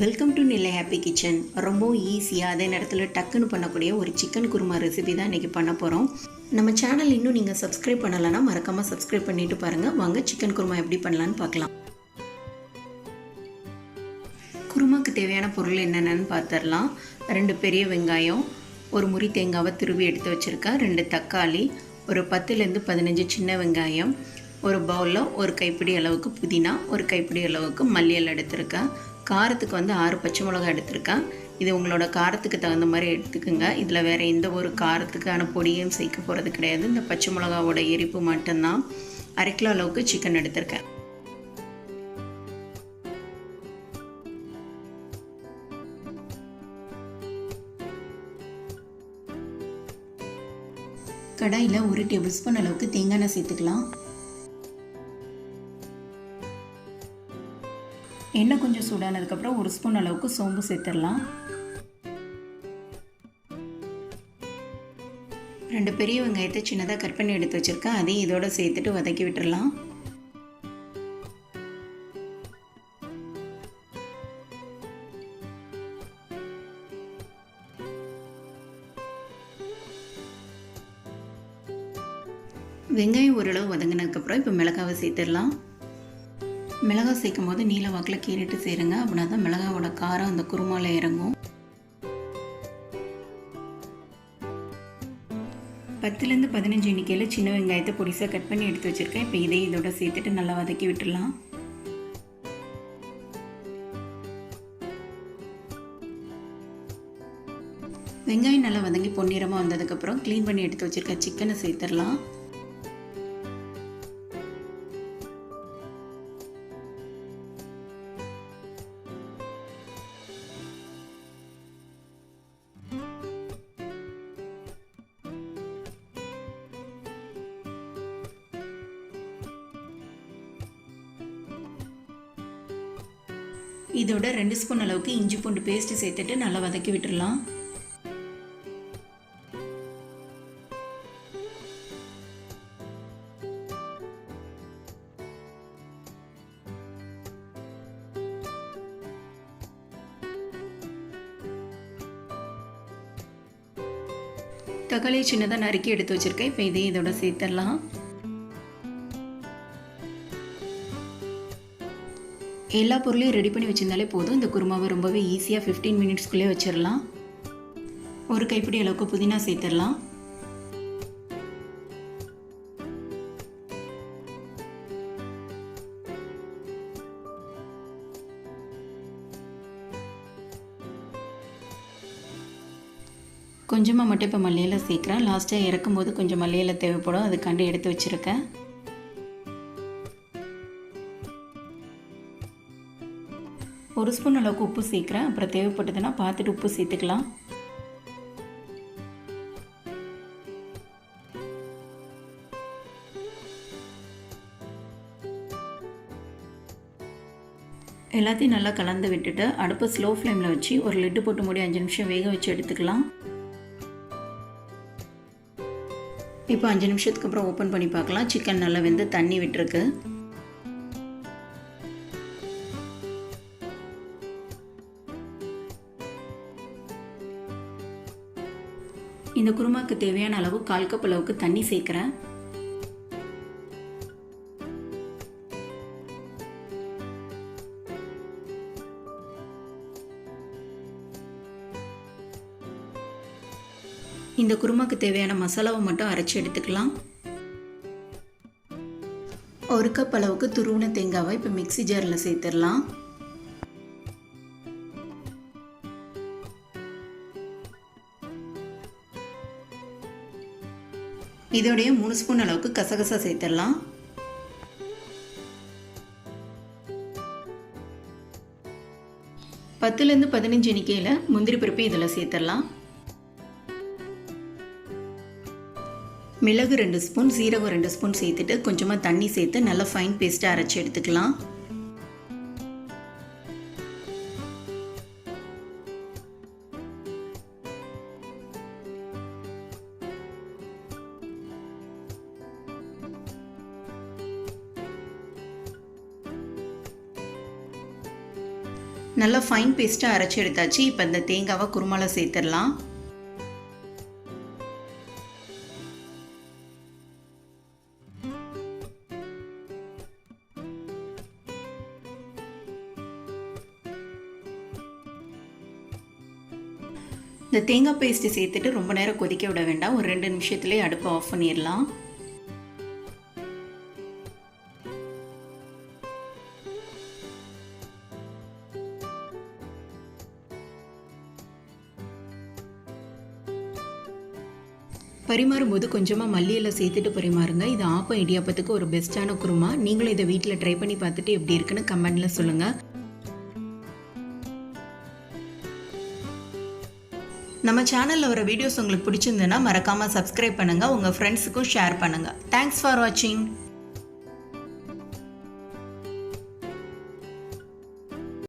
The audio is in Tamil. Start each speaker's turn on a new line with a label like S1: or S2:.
S1: வெல்கம் டு நிலை ஹாப்பி கிச்சன் ரொம்பவும் ஈஸியாக அதே நேரத்தில் டக்குன்னு பண்ணக்கூடிய ஒரு சிக்கன் குருமா ரெசிபி தான் இன்றைக்கி பண்ண போகிறோம் நம்ம சேனல் இன்னும் நீங்கள் சப்ஸ்கிரைப் பண்ணலைன்னா மறக்காமல் சப்ஸ்கிரைப் பண்ணிட்டு பாருங்கள் வாங்க சிக்கன் குருமா எப்படி பண்ணலான்னு பார்க்கலாம். குருமாக்கு தேவையான பொருள் என்னென்னு பார்த்துடலாம் ரெண்டு பெரிய வெங்காயம் ஒரு முறி தேங்காவை திருவி எடுத்து வச்சுருக்கேன் ரெண்டு தக்காளி ஒரு பத்துலேருந்து பதினஞ்சு சின்ன வெங்காயம் ஒரு பவுலில் ஒரு கைப்பிடி அளவுக்கு புதினா ஒரு கைப்பிடி அளவுக்கு மல்லியல் எடுத்திருக்கேன் காரத்துக்கு வந்து ஆறு பச்சை மிளகாய் எடுத்திருக்கேன். இது உங்களோட காரத்துக்கு தகுந்த மாதிரி எடுத்துக்கோங்க. இதில் வேறு எந்த ஒரு காரத்துக்கான பொடியும் சேர்க்க போகிறது கிடையாது. இந்த பச்சை மிளகாவோட எரிப்பு மட்டும்தான். அரை கிலோ அளவுக்கு சிக்கன் எடுத்திருக்கேன். கடாயில் ஒரு டேபிள் ஸ்பூன் அளவுக்கு தேங்காய் எண்ணெய் சேர்த்துக்கலாம். எண்ணெய் கொஞ்சம் சூடானதுக்கப்புறம் ஒரு ஸ்பூன் அளவுக்கு சோம்பு சேர்த்துடலாம். ரெண்டு பெரிய வெங்காயத்தை சின்னதாக கட் பண்ணி எடுத்து வச்சுருக்கேன். அதையும் இதோட சேர்த்துட்டு வதக்கி விட்டுடலாம். வெங்காயம் ஓரளவு வதங்கினதுக்கப்புறம் இப்போ மிளகாவை சேர்த்துடலாம். மிளகாய் சேர்க்கும் போது நீல வாக்கில் கீறிட்டு சேருங்க அப்படின்னா தான் மிளகாவோட காரம் அந்த குருமாவில் இறங்கும். பத்துலேருந்து பதினஞ்சு எண்ணிக்கையில் சின்ன வெங்காயத்தை பொடிசாக கட் பண்ணி எடுத்து வச்சுருக்கேன். இப்போ இதை இதோட சேர்த்துட்டு நல்லா வதக்கி விட்டுடலாம். வெங்காயம் நல்லா வதங்கி பொன்னிறமாக வந்ததுக்கப்புறம் க்ளீன் பண்ணி எடுத்து வச்சுருக்க சிக்கனை சேர்த்துடலாம். இதோட ரெண்டு ஸ்பூன் அளவுக்கு இஞ்சி பூண்டு பேஸ்ட்டு சேர்த்துட்டு நல்லா வதக்கி விட்டுடலாம் தக்காளியை சின்னதாக நறுக்கி எடுத்து வச்சுருக்கேன். இப்போ இதையும் இதோட சேர்த்துடலாம். எல்லா பொருளையும் ரெடி பண்ணி வச்சிருந்தாலே போதும். இந்த குருமாவை ரொம்பவே ஈஸியாக ஃபிஃப்டீன் மினிட்ஸ்க்குள்ளே வச்சிடலாம் ஒரு கைப்பிடி அளவுக்கு புதினா சேர்த்துடலாம் கொஞ்சமாக மட்டும் இப்போ மல்லியில் சேர்க்குறேன். லாஸ்ட்டாக இறக்கும்போது கொஞ்சம் மல்லியில் தேவைப்படும். அதுக்காண்டி எடுத்து வச்சுருக்கேன். ஒரு ஸ்பூன் அளவுக்கு உப்பு சேர்க்குறேன். அப்புறம் தேவைப்பட்டதுன்னா பார்த்துட்டு உப்பு சேர்த்துக்கலாம். எல்லாத்தையும் நல்லா கலந்து விட்டுட்டு அடுப்பை ஸ்லோ ஃப்ளேமில் வச்சு ஒரு லிட்டு போட்டு மூடி அஞ்சு நிமிஷம் வேக வச்சு எடுத்துக்கலாம். இப்போ அஞ்சு நிமிஷத்துக்கு அப்புறம் ஓப்பன் பண்ணி பார்க்கலாம். சிக்கன் நல்லா வெந்து தண்ணி விட்டுருக்கு. இந்த குருமாக்கு தேவையான அளவு கால் கப் அளவுக்கு தண்ணி சேர்க்குறேன். இந்த குருமாக்கு தேவையான மசாலாவை மட்டும் அரைச்சி எடுத்துக்கலாம். ஒரு கப் அளவுக்கு துருவின தேங்காவை இப்போ மிக்சி ஜாரில் சேர்த்துடலாம். இதோடைய மூணு ஸ்பூன் அளவுக்கு கசகசா சேர்த்துடலாம். பத்துலேருந்து பதினஞ்சு எண்ணிக்கையில் முந்திரி பருப்பு இதில் சேர்த்துடலாம். மிளகு ரெண்டு ஸ்பூன் சீரகம் ரெண்டு ஸ்பூன் சேர்த்துட்டு கொஞ்சமாக தண்ணி சேர்த்து நல்லா ஃபைன் பேஸ்ட்டாக அரைச்சி எடுத்துக்கலாம். நல்லா ஃபைன் பேஸ்ட்டாக அரைச்சி எடுத்தாச்சு. இப்போ இந்த தேங்காவை குருமலை சேர்த்துடலாம். இந்த தேங்காய் பேஸ்ட்டு சேர்த்துட்டு ரொம்ப நேரம் கொதிக்க விட வேண்டாம். ஒரு ரெண்டு நிமிஷத்துலேயே அடுப்பை ஆஃப் பண்ணிடலாம். பரிமாறும் போது கொஞ்சமாக மல்லி சேர்த்துட்டு பரிமாறுங்க. இது ஆப்பம் இடியாப்பத்துக்கு ஒரு பெஸ்ட்டான குருமா. நீங்களும் இதை வீட்டில் ட்ரை பண்ணி பார்த்துட்டு எப்படி இருக்குன்னு கமெண்டில் சொல்லுங்கள் நம்ம சேனலில் வர வீடியோஸ் உங்களுக்கு பிடிச்சிருந்ததுன்னா மறக்காமல் சப்ஸ்கிரைப் பண்ணுங்கள் உங்கள் ஃப்ரெண்ட்ஸுக்கும் ஷேர் பண்ணுங்கள் தேங்க்ஸ் ஃபார் வாட்சிங்